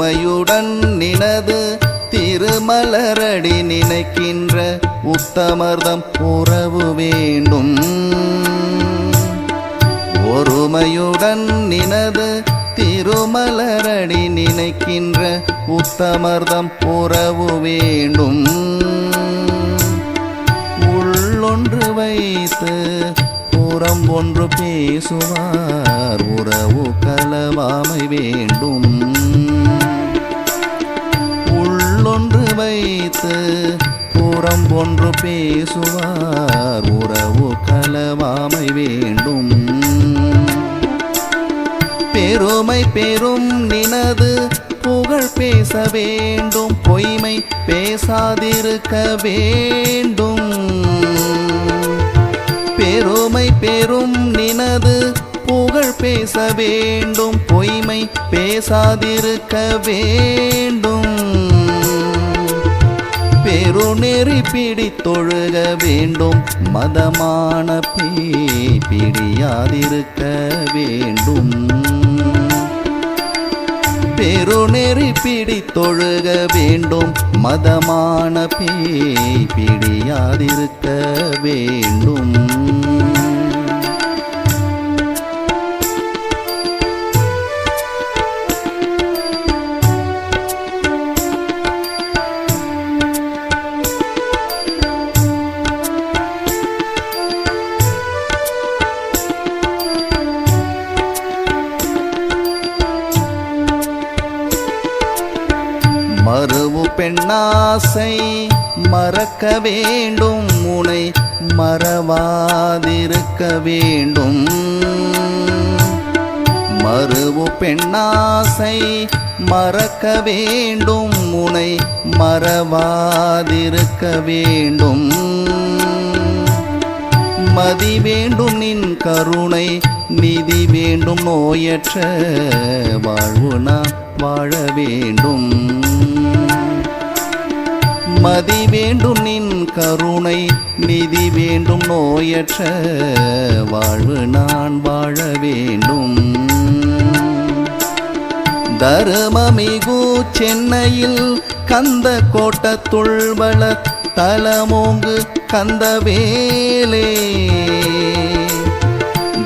பெருமையுடன் நினது திருமலரடி நினைக்கின்ற உத்தமர்தம் உறவு வேண்டும். ஒருமையுடன் நினது திருமலரடி நினைக்கின்ற உத்தமர்தம் உறவு வேண்டும். உள்ளொன்று வைத்து புறம் ஒன்று பேசுவார். உறவு களவாமை வேண்டும். போன்று பேசுவார். உறவு கலவாமை வேண்டும். பெருமை பெரும் நினது புகழ் பேச வேண்டும். பொய்மை பேசாதிருக்க வேண்டும். பெருமை பெரும் நினது புகழ் பேச வேண்டும். பொய்மை பேசாதிருக்க வேண்டும். பெருநெறி பிடித்தொழுக வேண்டும். மதமான பேய் பிடியாதிருக்க வேண்டும். பெருநெறி பிடித்தொழுக வேண்டும். மதமான பேய் பிடியாதிருக்க வேண்டும். பெண்ணாசை மறக்க வேண்டும் முனை மறவாதிருக்க வேண்டும். மறுவு பெண்ணாசை மறக்க வேண்டும் முனை மறவாதிருக்க வேண்டும். மதி வேண்டும் நின் கருணை நிதி வேண்டும் நோயற்ற வாழ்வு நான் வாழ வேண்டும். மதி வேண்டும் நின் கருணை நிதி வேண்டும் நோயற்ற வாழ்வு நான் வாழ வேண்டும். தருமமிகு சென்னையில் கந்த கோட்டத்துள் வள தலமோங்கு கந்த வேலே.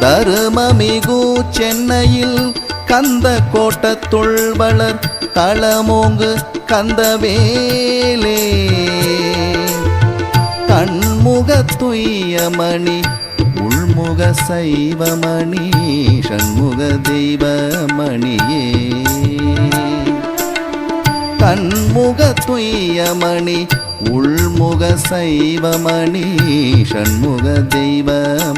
தருமமிகு சென்னையில் கந்த கோட்டத்துள் வளர் தளமோங்கு கந்த வேலே. கண்முக துய்யமணி உள்முக சைவமணி ஷண்முக தெய்வமணியே கண்முக துய்யமணி உள்முக சைவமணி ஷண்முக தெய்வம்